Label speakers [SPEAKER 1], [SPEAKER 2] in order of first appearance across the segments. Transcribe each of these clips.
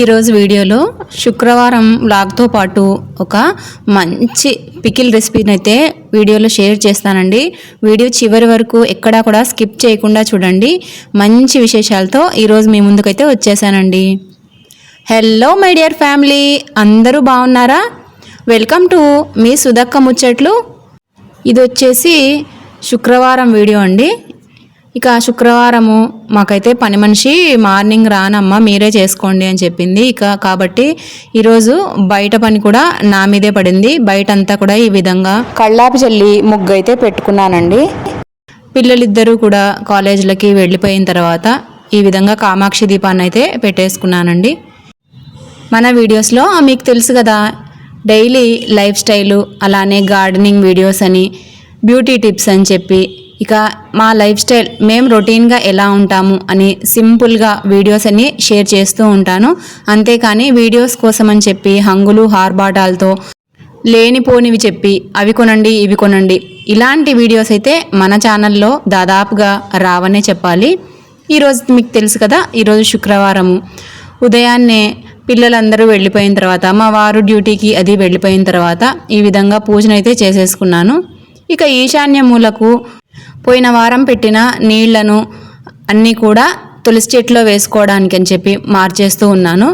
[SPEAKER 1] ఈరోజు వీడియోలో శుక్రవారం వ్లాగ్తో పాటు ఒక మంచి పికిల్ రెసిపీని అయితే వీడియోలో షేర్ చేస్తానండి. వీడియో చివరి వరకు ఎక్కడా కూడా స్కిప్ చేయకుండా చూడండి. మంచి విశేషాలతో ఈరోజు మీ ముందుకైతే వచ్చేసానండి. Hello my dear family. అందరూ బాగున్నారా? వెల్కమ్ టు మీ సుధక్క ముచ్చట్లు. ఇది వచ్చేసి శుక్రవారం వీడియో అండి. ఇక శుక్రవారము మాకైతే పని మనిషి మార్నింగ్ రానమ్మా మీరే చేసుకోండి అని చెప్పింది. ఇక కాబట్టి ఈరోజు బయట పని కూడా నా మీదే పడింది. బయట అంతా కూడా ఈ విధంగా కళ్ళాపి చల్లి ముగ్గు అయితే పెట్టుకున్నానండి. పిల్లలిద్దరూ కూడా కాలేజీలకి వెళ్ళిపోయిన తర్వాత ఈ విధంగా కామాక్షి దీపాన్ని అయితే పెట్టేసుకున్నానండి. మన వీడియోస్లో మీకు తెలుసు కదా డైలీ లైఫ్ స్టైలు అలానే గార్డెనింగ్ వీడియోస్ అని బ్యూటీ టిప్స్ అని చెప్పి ఇక మా లైఫ్ స్టైల్ మేము రొటీన్గా ఎలా ఉంటాము అని సింపుల్గా వీడియోస్ అన్ని షేర్ చేస్తూ ఉంటాను. అంతేకాని వీడియోస్ కోసం అని చెప్పి హంగులు హార్బాటాలతో లేనిపోనివి చెప్పి అవి కొనండి ఇవి కొనండి. ఇలాంటి వీడియోస్ అయితే మన ఛానల్లో దాదాపుగా రావనే చెప్పాలి. ఈరోజు మీకు తెలుసు కదా ఈరోజు శుక్రవారము. ఉదయాన్నే పిల్లలందరూ వెళ్ళిపోయిన తర్వాత మా వారు డ్యూటీకి అది వెళ్ళిపోయిన తర్వాత ఈ విధంగా పూజనైతే చేసేసుకున్నాను. ఇక ఈశాన్య మూలకు పోయిన వారం పెట్టిన నీళ్ళను అన్నీ కూడా తులసి చెట్లో వేసుకోవడానికి అని చెప్పి మార్చేస్తూ ఉన్నాను.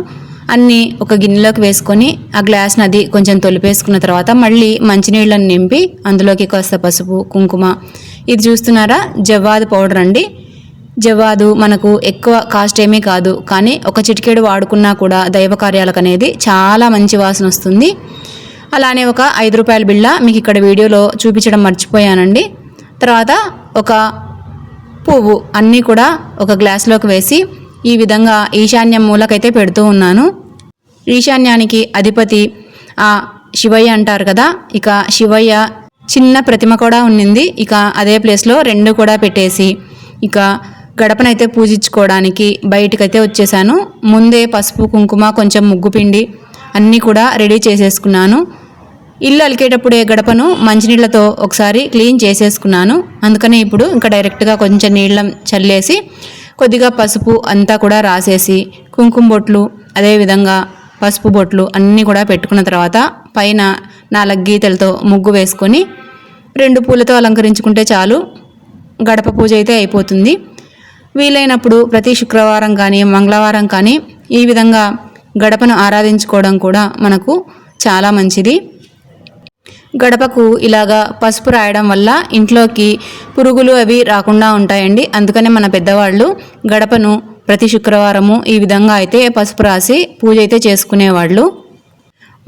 [SPEAKER 1] అన్నీ ఒక గిన్నెలోకి వేసుకొని ఆ గ్లాస్ నది కొంచెం తొలిపేసుకున్న తర్వాత మళ్ళీ మంచినీళ్ళని నింపి అందులోకి కాస్త పసుపు కుంకుమ. ఇది చూస్తున్నారా? జవ్వాదు పౌడర్ అండి. జవ్వాదు మనకు ఎక్కువ కాస్ట్ ఏమీ కాదు. కానీ ఒక చిటికేడు వాడుకున్నా కూడా దైవ కార్యాలకు అనేది చాలా మంచి వాసన వస్తుంది. అలానే ఒక ఐదు రూపాయల బిళ్ళ మీకు ఇక్కడ వీడియోలో చూపించడం మర్చిపోయానండి. తర్వాత ఒక పువ్వు అన్నీ కూడా ఒక గ్లాస్లోకి వేసి ఈ విధంగా ఈశాన్యం మూలకైతే పెడుతూ ఉన్నాను. ఈశాన్యానికి అధిపతి ఆ శివయ్య అంటారు కదా ఇక శివయ్య చిన్న ప్రతిమ కూడా ఉన్నింది. ఇక అదే ప్లేస్లో రెండు కూడా పెట్టేసి ఇక గడపనైతే పూజించుకోవడానికి బయటకైతే వచ్చేసాను. ముందే పసుపు కుంకుమ కొంచెం ముగ్గు పిండి అన్నీ కూడా రెడీ చేసేసుకున్నాను. ఇల్లు అలికేటప్పుడే గడపను మంచినీళ్ళతో ఒకసారి క్లీన్ చేసేసుకున్నాను. అందుకనే ఇప్పుడు ఇంకా డైరెక్ట్గా కొంచెం నీళ్ళం చల్లేసి కొద్దిగా పసుపు అంతా కూడా రాసేసి కుంకుమ బొట్లు అదేవిధంగా పసుపు బొట్లు అన్నీ కూడా పెట్టుకున్న తర్వాత పైన నాలుగు గీతలతో ముగ్గు వేసుకొని రెండు పూలతో అలంకరించుకుంటే చాలు. గడప పూజ అయితే అయిపోతుంది. వీలైనప్పుడు ప్రతి శుక్రవారం కానీ మంగళవారం కానీ ఈ విధంగా గడపను ఆరాధించుకోవడం కూడా మనకు చాలా మంచిది. గడపకు ఇలాగా పసుపు రాయడం వల్ల ఇంట్లోకి పురుగులు అవి రాకుండా ఉంటాయండి. అందుకనే మన పెద్దవాళ్ళు గడపను ప్రతి శుక్రవారము ఈ విధంగా అయితే పసుపు రాసి పూజ అయితే చేసుకునేవాళ్ళు.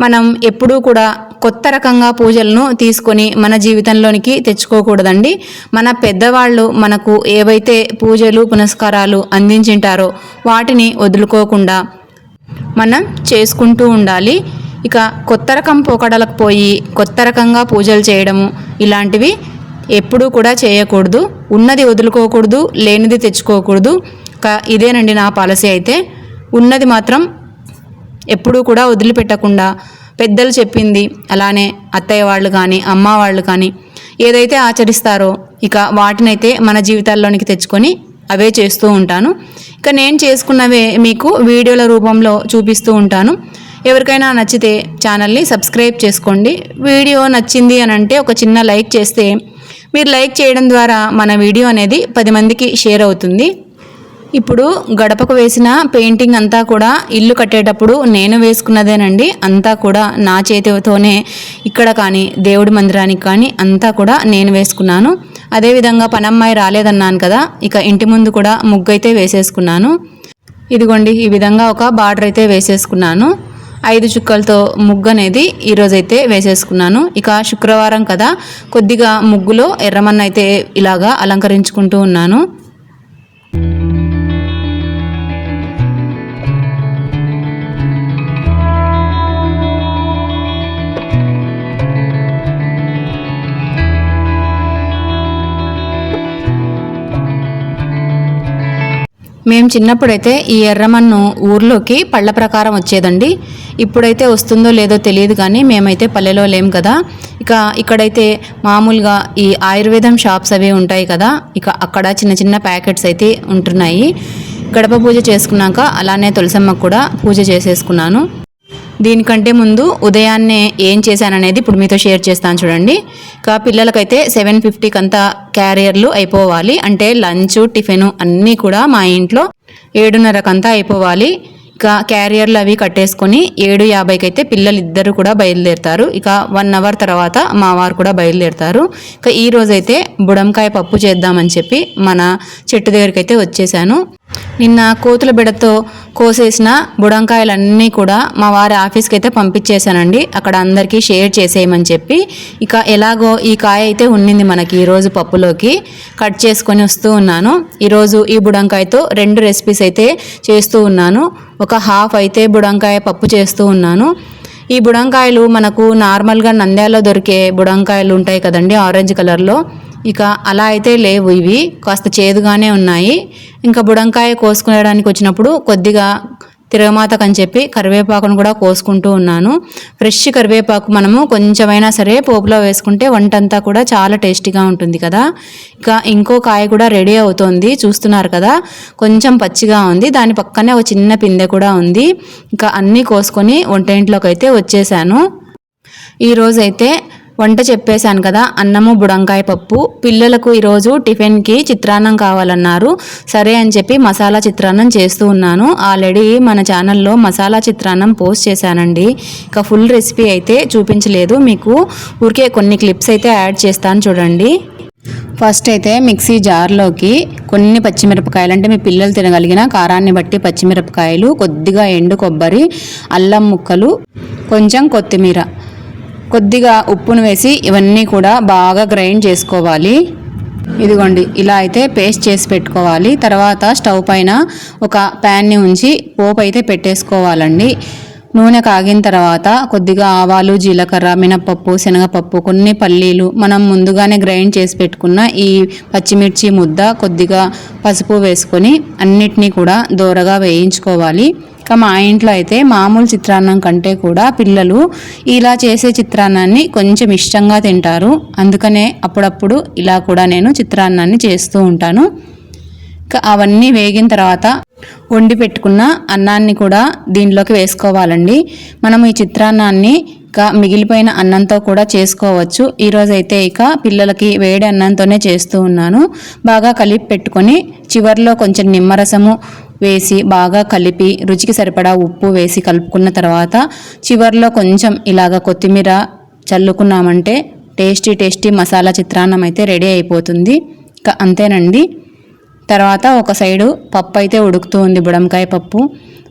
[SPEAKER 1] మనం ఎప్పుడూ కూడా కొత్త రకంగా పూజలను తీసుకొని మన జీవితంలోనికి తెచ్చుకోకూడదండి. మన పెద్దవాళ్ళు మనకు ఏవైతే పూజలు పునస్కారాలు అందించింటారో వాటిని వదులుకోకుండా మనం చేసుకుంటూ ఉండాలి. ఇక కొత్త రకం పోకడలకు పోయి కొత్త రకంగా పూజలు చేయడము ఇలాంటివి ఎప్పుడూ కూడా చేయకూడదు. ఉన్నది వదులుకోకూడదు లేనిది తెచ్చుకోకూడదు. ఇక ఇదేనండి నా పాలసీ అయితే. ఉన్నది మాత్రం ఎప్పుడూ కూడా వదిలిపెట్టకుండా పెద్దలు చెప్పింది అలానే అత్తయ్య వాళ్ళు కానీ అమ్మ వాళ్ళు కానీ ఏదైతే ఆచరిస్తారో ఇక వాటినైతే మన జీవితాల్లోనికి తెచ్చుకొని అవే చేస్తూ ఉంటాను. ఇక నేను చేసుకున్నవే మీకు వీడియోల రూపంలో చూపిస్తూ ఉంటాను. ఎవరికైనా నచ్చితే ఛానల్ని సబ్స్క్రైబ్ చేసుకోండి. వీడియో నచ్చింది అని అంటే ఒక చిన్న లైక్ చేస్తే మీరు లైక్ చేయడం ద్వారా మన వీడియో అనేది పది మందికి షేర్ అవుతుంది. ఇప్పుడు గడపకు వేసిన పెయింటింగ్ అంతా కూడా ఇల్లు కట్టేటప్పుడు నేను వేసుకున్నదేనండి. అంతా కూడా నా చేతితోనే ఇక్కడ కానీ దేవుడి మందిరానికి కానీ అంతా కూడా నేను వేసుకున్నాను. అదేవిధంగా పనమ్మాయి రాలేదన్నాను కదా ఇక ఇంటి ముందు కూడా ముగ్గు అయితే వేసేసుకున్నాను. ఇదిగోండి ఈ విధంగా ఒక బార్డర్ అయితే వేసేసుకున్నాను. ఐదు చుక్కలతో ముగ్గు అనేది ఈరోజైతే వేసేసుకున్నాను. ఇక శుక్రవారం కదా కొద్దిగా ముగ్గులో ఎర్రమన్న అయితే ఇలాగా అలంకరించుకుంటూ ఉన్నాను. మేము చిన్నప్పుడైతే ఈ ఎర్రమన్ను ఊర్లోకి పళ్ళ ప్రకారం వచ్చేదండి. ఇప్పుడైతే వస్తుందో లేదో తెలియదు కానీ మేమైతే పల్లెలో లేం కదా. ఇక ఇక్కడైతే మామూలుగా ఈ ఆయుర్వేదం షాప్స్ అవి ఉంటాయి కదా. ఇక అక్కడ చిన్న చిన్న ప్యాకెట్స్ అయితే ఉంటున్నాయి. గడప పూజ చేసుకున్నాక అలానే తులసమ్మ కూడా పూజ చేసేసుకున్నాను. దీనికంటే ముందు ఉదయాన్నే ఏం చేశాననేది ఇప్పుడు మీతో షేర్ చేస్తాను చూడండి. ఇంకా పిల్లలకైతే సెవెన్ ఫిఫ్టీకి అంతా క్యారియర్లు అయిపోవాలి. అంటే లంచ్ టిఫిన్ అన్నీ కూడా మా ఇంట్లో ఏడున్నరకంతా అయిపోవాలి. ఇక క్యారియర్లు అవి కట్టేసుకొని ఏడు యాభైకి అయితే పిల్లలు ఇద్దరు కూడా బయలుదేరుతారు. ఇక వన్ అవర్ తర్వాత మా వారు కూడా బయలుదేరుతారు. ఇక ఈ రోజైతే బుడంకాయ పప్పు చేద్దామని చెప్పి మన చెట్టు దగ్గరికి అయితే వచ్చేసాను. నిన్న కోతుల బిడతో కోసేసిన బుడంకాయలన్నీ కూడా మా వారి ఆఫీస్కి అయితే పంపించేశానండి. అక్కడ అందరికీ షేర్ చేసేయమని చెప్పి. ఇక ఎలాగో ఈ కాయ అయితే ఉండింది మనకి ఈరోజు పప్పులోకి. కట్ చేసుకొని వస్తూ ఉన్నాను. ఈరోజు ఈ బుడంకాయతో రెండు రెసిపీస్ అయితే చేస్తూ ఉన్నాను. ఒక హాఫ్ అయితే బుడంకాయ పప్పు చేస్తూ ఉన్నాను. ఈ బుడంకాయలు మనకు నార్మల్గా నంద్యాలలో దొరికే బుడంకాయలు ఉంటాయి కదండి ఆరెంజ్ కలర్లో. ఇక అలా అయితే లేవు ఇవి. కాస్త చేదుగానే ఉన్నాయి. ఇంకా బుడంకాయ కోసుకునేడానికి వచ్చినప్పుడు కొద్దిగా తిరగమాతకని చెప్పి కరివేపాకును కూడా కోసుకుంటూ ఉన్నాను. ఫ్రెష్ కరివేపాకు మనము కొంచెమైనా సరే పోపులో వేసుకుంటే వంట అంతా కూడా చాలా టేస్టీగా ఉంటుంది కదా. ఇక ఇంకో కాయ కూడా రెడీ అవుతోంది. చూస్తున్నారు కదా కొంచెం పచ్చిగా ఉంది. దాని పక్కనే ఒక చిన్న పిందె కూడా ఉంది. ఇంకా అన్నీ కోసుకొని వంట ఇంట్లోకి అయితే వచ్చేసాను ఈరోజైతే వంట చెప్పేశాను కదా అన్నము బుడంకాయ పప్పు. పిల్లలకు ఈరోజు టిఫిన్కి చిత్రాన్నం కావాలన్నారు. సరే అని చెప్పి మసాలా చిత్రాన్నం చేస్తూ ఉన్నాను. ఆల్రెడీ మన ఛానల్లో మసాలా చిత్రాన్నం పోస్ట్ చేశానండి. ఇక ఫుల్ రెసిపీ అయితే చూపించలేదు. మీకు ఊరికే కొన్ని క్లిప్స్ అయితే యాడ్ చేస్తాను చూడండి. ఫస్ట్ అయితే మిక్సీ జార్లోకి కొన్ని పచ్చిమిరపకాయలు అంటే మీ పిల్లలు తినగలిగిన కారాన్ని బట్టి పచ్చిమిరపకాయలు కొద్దిగా ఎండు కొబ్బరి అల్లం ముక్కలు కొంచెం కొత్తిమీర. కొద్దిగా ఉప్పును వేసి ఇవన్నీ కూడా బాగా గ్రైండ్ చేసుకోవాలి. ఇదిగోండి ఇలా అయితే పేస్ట్ చేసి పెట్టుకోవాలి. తర్వాత స్టవ్ పైన ఒక ప్యాన్ని ఉంచి పోపు అయితే పెట్టేసుకోవాలండి. నూనె కాగిన తర్వాత కొద్దిగా ఆవాలు జీలకర్ర మినపప్పు శనగపప్పు కొన్ని పల్లీలు మనం ముందుగానే గ్రైండ్ చేసి పెట్టుకున్న ఈ పచ్చిమిర్చి ముద్ద కొద్దిగా పసుపు వేసుకొని అన్నిటినీ కూడా దూరగా వేయించుకోవాలి. ఇక మా ఇంట్లో అయితే మామూలు చిత్రాన్నం కంటే కూడా పిల్లలు ఇలా చేసే చిత్రాన్నాన్ని కొంచెం ఇష్టంగా తింటారు. అందుకనే అప్పుడప్పుడు ఇలా కూడా నేను చిత్రాన్నాన్ని చేస్తూ ఉంటాను. ఇక అవన్నీ వేగిన తర్వాత వండి పెట్టుకున్న అన్నాన్ని కూడా దీనిలోకి వేసుకోవాలండి. మనం ఈ చిత్రాన్నాన్ని ఇక మిగిలిపోయిన అన్నంతో కూడా చేసుకోవచ్చు. ఈరోజైతే ఇక పిల్లలకి వేడి అన్నంతోనే చేస్తూ ఉన్నాను. బాగా కలిపి పెట్టుకొని చివరిలో కొంచెం నిమ్మరసము వేసి బాగా కలిపి రుచికి సరిపడా ఉప్పు వేసి కలుపుకున్న తర్వాత చివరిలో కొంచెం ఇలాగ కొత్తిమీర చల్లుకున్నామంటే టేస్టీ టేస్టీ మసాలా చిత్రాన్నం అయితే రెడీ అయిపోతుంది. అంతేనండి. తర్వాత ఒక సైడు పప్పు అయితే ఉడుకుతూ ఉంది బుడంకాయ పప్పు.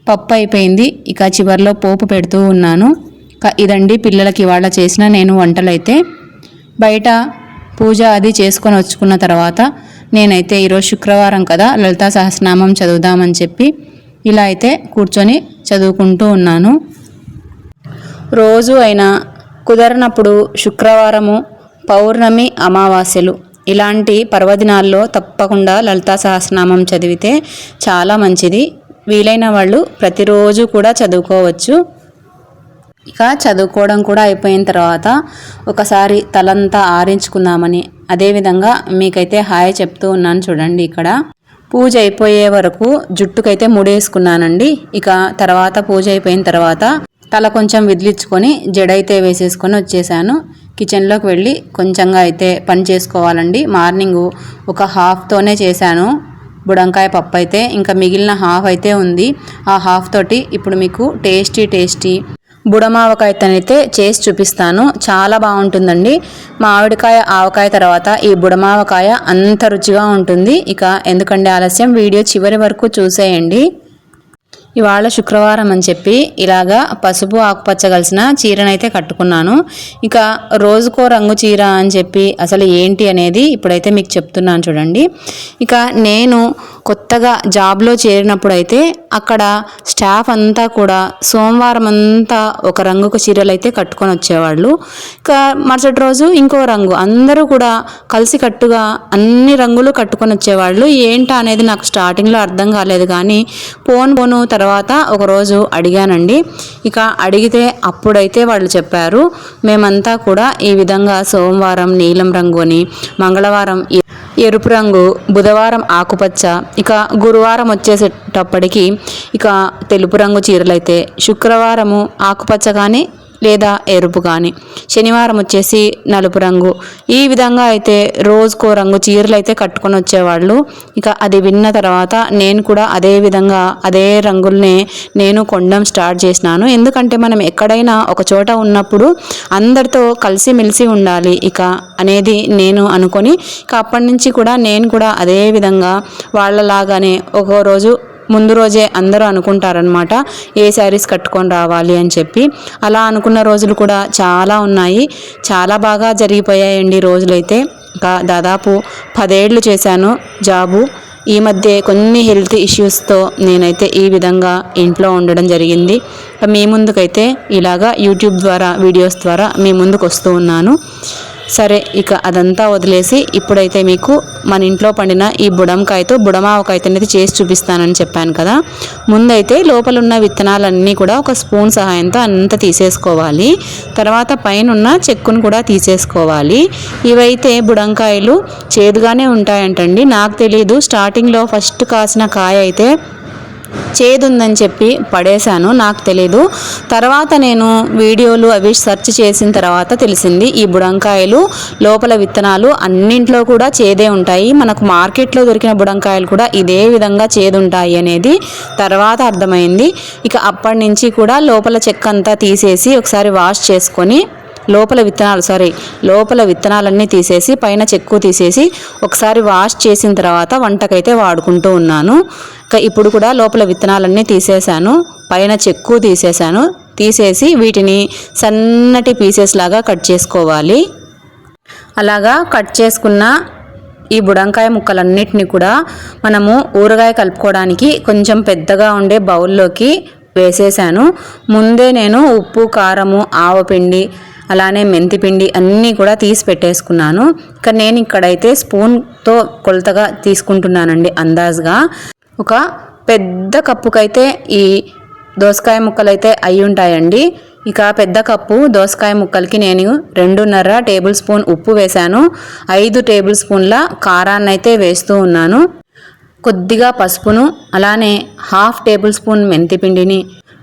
[SPEAKER 1] పప్పు అయిపోయింది. ఇక చివరిలో పోపు పెడుతూ ఉన్నాను. ఇక ఇదండి పిల్లలకి ఇవాళ చేసిన నేను వంటలైతే. బయట పూజ అది చేసుకొని వచ్చుకున్న తర్వాత నేనైతే ఈరోజు శుక్రవారం కదా లలితా సహస్రనామం చదువుదామని చెప్పి ఇలా అయితే కూర్చొని చదువుకుంటూ ఉన్నాను. రోజు అయినా కుదరనప్పుడు శుక్రవారము పౌర్ణమి అమావాస్యలు. ఇలాంటి పర్వదినాల్లో తప్పకుండా లలితా సహస్రనామం చదివితే చాలా మంచిది. వీలైన వాళ్ళు ప్రతిరోజు కూడా చదువుకోవచ్చు. ఇక చదువుకోవడం కూడా అయిపోయిన తర్వాత ఒకసారి తలంతా ఆరించుకుందామని. అదేవిధంగా మీకైతే హాయ్ చెప్తూ ఉన్నాను చూడండి ఇక్కడ. పూజ అయిపోయే వరకు జుట్టుకైతే ముడేసుకున్నానండి. ఇక తర్వాత పూజ అయిపోయిన తర్వాత తల కొంచెం విదిలించుకొని జడైతే వేసేసుకొని వచ్చేసాను. కిచెన్లోకి వెళ్ళి కొంచెంగా అయితే పని చేసుకోవాలండి. మార్నింగ్ ఒక హాఫ్తోనే చేశాను. బుడంకాయ పప్పు అయితే ఇంకా మిగిలిన హాఫ్ అయితే ఉంది. ఆ హాఫ్ తోటి ఇప్పుడు మీకు టేస్టీ టేస్టీ బుడమావకాయతనైతే చేసి చూపిస్తాను. చాలా బాగుంటుందండి. మామిడికాయ ఆవకాయ తర్వాత ఈ బుడమావకాయ అంత రుచిగా ఉంటుంది. ఇక ఎందుకంటే ఆలస్యం? వీడియో చివరి వరకు చూసేయండి. ఇవాళ శుక్రవారం అని చెప్పి ఇలాగా పసుపు ఆకుపచ్చ కలిసిన చీరనైతే కట్టుకున్నాను. ఇక రోజుకో రంగు చీర అని చెప్పి అసలు ఏంటి అనేది ఇప్పుడైతే మీకు చెప్తున్నాను చూడండి. ఇక నేను కొత్తగా జాబ్లో చేరినప్పుడు అయితే అక్కడ స్టాఫ్ అంతా కూడా సోమవారం అంతా ఒక రంగుకు చీరలు అయితే కట్టుకొని వచ్చేవాళ్ళు. ఇక మరుసటి రోజు ఇంకో రంగు. అందరూ కూడా కలిసి కట్టుగా అన్ని రంగులు కట్టుకొని వచ్చేవాళ్ళు. ఏంటా అనేది నాకు స్టార్టింగ్లో అర్థం కాలేదు కానీ పోను పోను తర్వాత తర్వాత ఒకరోజు అడిగానండి. ఇక అడిగితే అప్పుడైతే వాళ్ళు చెప్పారు మేమంతా కూడా ఈ విధంగా సోమవారం నీలం రంగు అని మంగళవారం ఎరుపు రంగు బుధవారం ఆకుపచ్చ ఇక గురువారం వచ్చేసేటప్పటికి ఇక తెలుపు రంగు చీరలైతే శుక్రవారము ఆకుపచ్చ కానీ లేదా ఎరుపు కానీ శనివారం వచ్చేసి నలుపు రంగు. ఈ విధంగా అయితే రోజుకో రంగు చీరలు అయితే కట్టుకొని వచ్చేవాళ్ళు. ఇక అది విన్న తర్వాత నేను కూడా అదే విధంగా అదే రంగుల్నే నేను కొండం స్టార్ట్ చేసినాను. ఎందుకంటే మనం ఎక్కడైనా ఒక చోట ఉన్నప్పుడు అందరితో కలిసిమెలిసి ఉండాలి ఇక అనేది నేను అనుకొని. ఇక అప్పటి నుంచి కూడా నేను కూడా అదే విధంగా వాళ్ళలాగానే ఒక్కో రోజు ముందు రోజే అందరూ అనుకుంటారనమాట ఏ శారీస్ కట్టుకొని రావాలి అని చెప్పి. అలా అనుకున్న రోజులు కూడా చాలా ఉన్నాయి. చాలా బాగా జరిగిపోయాయండి రోజులైతే. ఇంకా దాదాపు పదేళ్ళు చేశాను జాబు. ఈ మధ్య కొన్ని హెల్త్ ఇష్యూస్తో నేనైతే ఈ విధంగా ఇంట్లో ఉండడం జరిగింది. మీ ముందుకైతే ఇలాగా యూట్యూబ్ ద్వారా వీడియోస్ ద్వారా మీ ముందుకు వస్తూ ఉన్నాను. సరే ఇక అదంతా వదిలేసి ఇప్పుడైతే మీకు మన ఇంట్లో పండిన ఈ బుడంకాయతో బుడమావకాయతో అనేది చేసి చూపిస్తానని చెప్పాను కదా. ముందైతే లోపల ఉన్న విత్తనాలన్నీ కూడా ఒక స్పూన్ సహాయంతో అంతా తీసేసుకోవాలి. తర్వాత పైన ఉన్న చెక్కును కూడా తీసేసుకోవాలి. ఇవైతే బుడంకాయలు చేదుగానే ఉంటాయంటండి. నాకు తెలియదు స్టార్టింగ్లో ఫస్ట్ కాసిన కాయ అయితే చేదుందని చెప్పి పడేశాను నాకు తెలీదు. తర్వాత నేను వీడియోలు అవి సెర్చ్ చేసిన తర్వాత తెలిసింది ఈ బుడంకాయలు లోపల విత్తనాలు అన్నింట్లో కూడా చేదే ఉంటాయి. మనకు మార్కెట్లో దొరికిన బుడంకాయలు కూడా ఇదే విధంగా చేదుంటాయి అనేది తర్వాత అర్థమైంది. ఇక అప్పటి నుంచి కూడా లోపల చెక్క అంతా తీసేసి ఒకసారి వాష్ చేసుకొని లోపల విత్తనాలు సారీ లోపల విత్తనాలన్నీ తీసేసి పైన చెక్కు తీసేసి ఒకసారి వాష్ చేసిన తర్వాత వంటకైతే వాడుకుంటూ ఉన్నాను. ఇప్పుడు కూడా లోపల విత్తనాలన్నీ తీసేశాను. పైన చెక్కు తీసేశాను. తీసేసి వీటిని సన్నటి పీసెస్ లాగా కట్ చేసుకోవాలి. అలాగా కట్ చేసుకున్న ఈ బుడంకాయ ముక్కలన్నిటిని కూడా మనము ఊరగాయ కలుపుకోవడానికి కొంచెం పెద్దగా ఉండే బౌల్లోకి వేసేసాను ముందే నేను ఉప్పు కారము ఆవపిండి అలానే మెంతిపిండి అన్నీ కూడా తీసి పెట్టేసుకున్నాను. ఇక్కడ నేను ఇక్కడైతే స్పూన్తో కొలతగా తీసుకుంటున్నానండి అందాజుగా. ఒక పెద్ద కప్పుకైతే ఈ దోసకాయ ముక్కలు అయితే అయి ఉంటాయండి. ఇక పెద్ద కప్పు దోసకాయ ముక్కలకి నేను రెండున్నర టేబుల్ స్పూన్ ఉప్పు వేశాను. ఐదు టేబుల్ స్పూన్ల కారాన్నైతే వేస్తూ ఉన్నాను. కొద్దిగా పసుపును అలానే హాఫ్ టేబుల్ స్పూన్ మెంతిపిండిని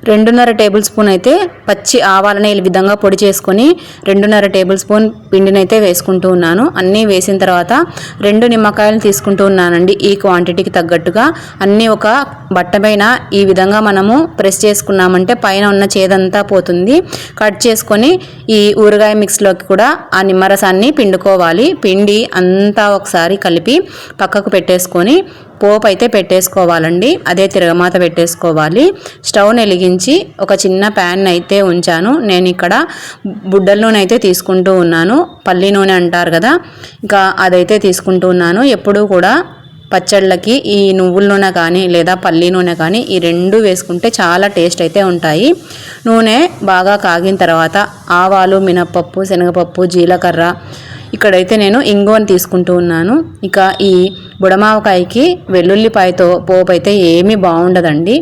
[SPEAKER 1] రెండున్నర టేబుల్ స్పూన్ అయితే పచ్చి ఆవాలని ఈ విధంగా పొడి చేసుకొని రెండున్నర టేబుల్ స్పూన్ పిండిని అయితే వేసుకుంటూ ఉన్నాను. అన్నీ వేసిన తర్వాత రెండు నిమ్మకాయలు తీసుకుంటూ ఉన్నానండి ఈ క్వాంటిటీకి తగ్గట్టుగా. అన్నీ ఒక బట్ట పైన ఈ విధంగా మనము ప్రెస్ చేసుకున్నామంటే పైన ఉన్న చేదంతా పోతుంది. కట్ చేసుకొని ఈ ఊరగాయ మిక్స్లోకి కూడా ఆ నిమ్మరసాన్ని పిండుకోవాలి. పిండి అంతా ఒకసారి కలిపి పక్కకు పెట్టేసుకొని పోపు అయితే పెట్టేసుకోవాలండి. అదే తిరగమాత పెట్టేసుకోవాలి. స్టవ్ని వెలిగించి ఒక చిన్న ప్యాన్ అయితే ఉంచాను. నేను ఇక్కడ బుడ్డల నూనె అయితే తీసుకుంటూ ఉన్నాను. పల్లి నూనె అంటారు కదా ఇంకా అదైతే తీసుకుంటూ ఉన్నాను. ఎప్పుడూ కూడా పచ్చళ్ళకి ఈ నువ్వుల నూనె కానీ లేదా పల్లి నూనె కానీ ఈ రెండు వేసుకుంటే చాలా టేస్ట్ అయితే ఉంటాయి. నూనె బాగా కాగిన తర్వాత ఆవాలు మినప్పప్పు శనగపప్పు జీలకర్ర ఇక్కడైతే నేను ఇంగువని తీసుకుంటూ ఉన్నాను. ఇక ఈ బుడమావకాయకి వెల్లుల్లిపాయతో పోపు అయితే ఏమీ బాగుండదండి.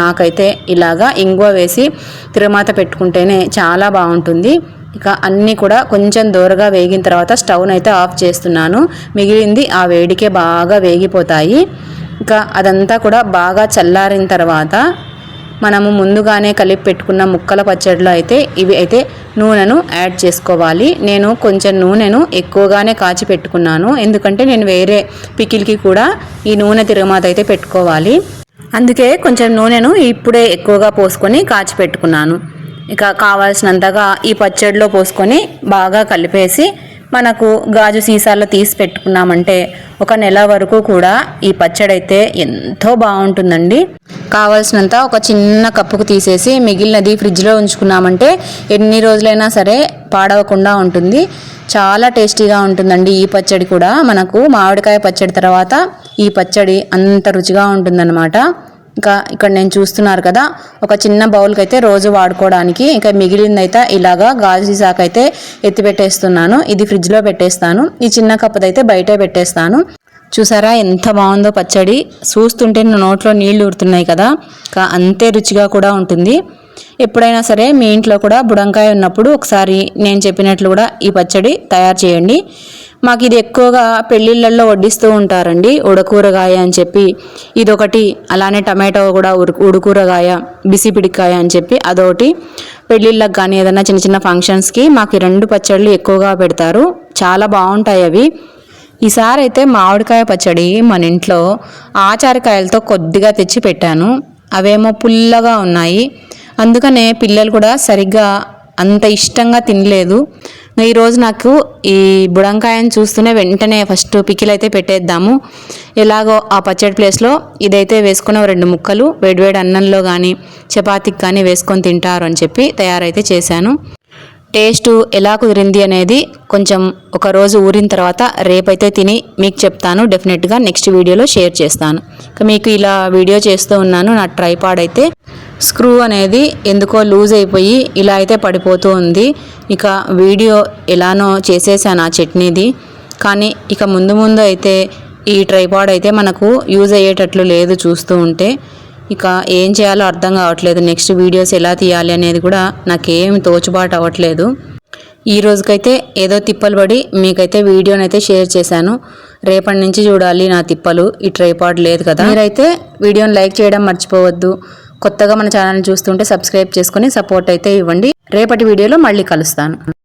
[SPEAKER 1] మాకైతే ఇలాగా ఇంగువ వేసి తిరుమాత పెట్టుకుంటేనే చాలా బాగుంటుంది. ఇక అన్నీ కూడా కొంచెం దూరగా వేగిన తర్వాత స్టవ్ను అయితే ఆఫ్ చేస్తున్నాను. మిగిలింది ఆ వేడికే బాగా వేగిపోతాయి. ఇక అదంతా కూడా బాగా చల్లారిన తర్వాత మనము ముందుగానే కలిపి పెట్టుకున్న ముక్కల పచ్చడిలో అయితే ఇవి అయితే నూనెను యాడ్ చేసుకోవాలి. నేను కొంచెం నూనెను ఎక్కువగానే కాచి పెట్టుకున్నాను. ఎందుకంటే నేను వేరే పికిల్కి కూడా ఈ నూనె తిరగమాత అయితే పెట్టుకోవాలి. అందుకే కొంచెం నూనెను ఇప్పుడే ఎక్కువగా పోసుకొని కాచి పెట్టుకున్నాను. ఇక కావాల్సినంతగా ఈ పచ్చడిలో పోసుకొని బాగా కలిపేసి మనకు గాజు సీసాల్లో తీసి పెట్టుకున్నామంటే ఒక నెల వరకు కూడా ఈ పచ్చడి అయితే ఎంతో బాగుంటుందండి. కావాల్సినంత ఒక చిన్న కప్పుకు తీసేసి మిగిలినది ఫ్రిడ్జ్లో ఉంచుకున్నామంటే ఎన్ని రోజులైనా సరే పాడవకుండా ఉంటుంది. చాలా టేస్టీగా ఉంటుందండి ఈ పచ్చడి కూడా. మనకు మామిడికాయ పచ్చడి తర్వాత ఈ పచ్చడి అంత రుచిగా ఉంటుందన్నమాట. ఇంకా ఇక్కడ నేను చూస్తున్నారు కదా ఒక చిన్న బౌల్కి అయితే రోజు వాడుకోవడానికి ఇంకా మిగిలిందైతే ఇలాగా గాజు సీసాకైతే ఎత్తి పెట్టేస్తున్నాను ఇది ఫ్రిడ్జ్లో పెట్టేస్తాను. ఈ చిన్న కప్పదైతే బయటే పెట్టేస్తాను. చూసారా ఎంత బాగుందో పచ్చడి. చూస్తుంటే నా నోట్లో నీళ్ళు ఊరుతున్నాయి కదా ఇంకా అంతే రుచిగా కూడా ఉంటుంది. ఎప్పుడైనా సరే మీ ఇంట్లో కూడా బుడంకాయ ఉన్నప్పుడు ఒకసారి నేను చెప్పినట్లు కూడా ఈ పచ్చడి తయారు చేయండి. మాకు ఇది ఎక్కువగా పెళ్ళిళ్ళల్లో వడ్డిస్తూ ఉంటారండి ఉడకూరగాయ అని చెప్పి. ఇదొకటి అలానే టమాటో కూడా ఉడు- ఉడుకూరగాయ బిసిపిడికాయ అని చెప్పి అదొకటి. పెళ్ళిళ్ళకి కానీ ఏదైనా చిన్న చిన్న ఫంక్షన్స్కి మాకు ఈ రెండు పచ్చళ్ళు ఎక్కువగా పెడతారు. చాలా బాగుంటాయి అవి. ఈసారి అయితే మామిడికాయ పచ్చడి మన ఇంట్లో ఆచారకాయలతో కొద్దిగా తెచ్చి పెట్టాను. అవేమో పుల్లగా ఉన్నాయి. అందుకనే పిల్లలు కూడా సరిగ్గా అంత ఇష్టంగా తినలేదు. ఈరోజు నాకు ఈ బుడంకాయని చూస్తూనే వెంటనే ఫస్ట్ పికిల్ అయితే పెట్టేద్దాము. ఎలాగో ఆ పచ్చడి ప్లేస్లో ఇదైతే వేసుకున్న రెండు ముక్కలు వేడివేడి అన్నంలో కానీ చపాతీకి కానీ వేసుకొని తింటారు అని చెప్పి తయారైతే చేశాను. టేస్ట్ ఎలా కుదిరింది అనేది కొంచెం ఒక రోజు ఊరిన తర్వాత రేపైతే తిని మీకు చెప్తాను. డెఫినెట్గా నెక్స్ట్ వీడియోలో షేర్ చేస్తాను. ఇక మీకు ఇలా వీడియో చేస్తూ ఉన్నాను నా ట్రైపాడ్ అయితే. స్క్రూ అనేది ఎందుకో లూజ్ అయిపోయి ఇలా అయితే పడిపోతూ ఉంది. ఇక వీడియో ఎలానో చేసేసాను ఆ చట్నీది. కానీ ఇక ముందు ముందు అయితే ఈ ట్రైపాడ్ అయితే మనకు యూజ్ అయ్యేటట్లు లేదు చూస్తూ ఉంటే. ఇక ఏం చేయాలో అర్థం కావట్లేదు. నెక్స్ట్ వీడియోస్ ఎలా తీయాలి అనేది కూడా నాకేం తోచుబాటు అవ్వట్లేదు. ఈ రోజుకైతే ఏదో తిప్పలు పడి మీకైతే వీడియోనైతే షేర్ చేశాను. రేపటి నుంచి చూడాలి నా తిప్పలు. ఈ ట్రైపాడ్ లేదు కదా. మీరైతే వీడియోని లైక్ చేయడం మర్చిపోవద్దు. కొత్తగా మన ఛానల్ చూస్తుంటే సబ్స్క్రైబ్ చేసుకొని సపోర్ట్ అయితే ఇవ్వండి. రేపటి వీడియోలో మళ్ళీ కలుస్తాను.